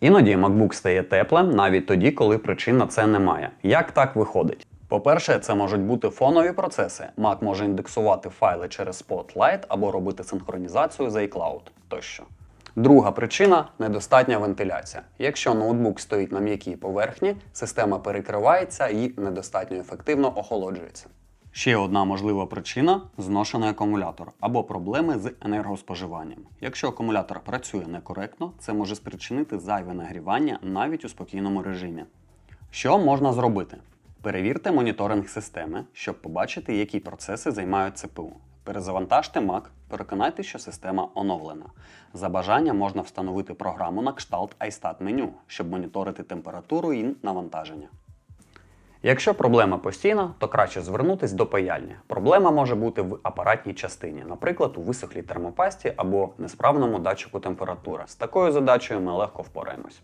Іноді MacBook стає теплим навіть тоді, коли причин на це немає. Як так виходить? По-перше, це можуть бути фонові процеси. Mac може індексувати файли через Spotlight або робити синхронізацію з iCloud тощо. Друга причина недостатня вентиляція. Якщо ноутбук стоїть на м'якій поверхні, система перекривається і недостатньо ефективно охолоджується. Ще одна можлива причина зношений акумулятор або проблеми з енергоспоживанням. Якщо акумулятор працює некоректно, це може спричинити зайве нагрівання навіть у спокійному режимі. Що можна зробити? Перевірте моніторинг системи, щоб побачити, які процеси займають ЦПУ. Перезавантажте Mac, переконайтеся, що система оновлена. За бажанням можна встановити програму на кшталт iStat меню, щоб моніторити температуру і навантаження. Якщо проблема постійна, то краще звернутись до паяльні. Проблема може бути в апаратній частині, наприклад, у висохлій термопасті або несправному датчику температури. З такою задачею ми легко впораємось.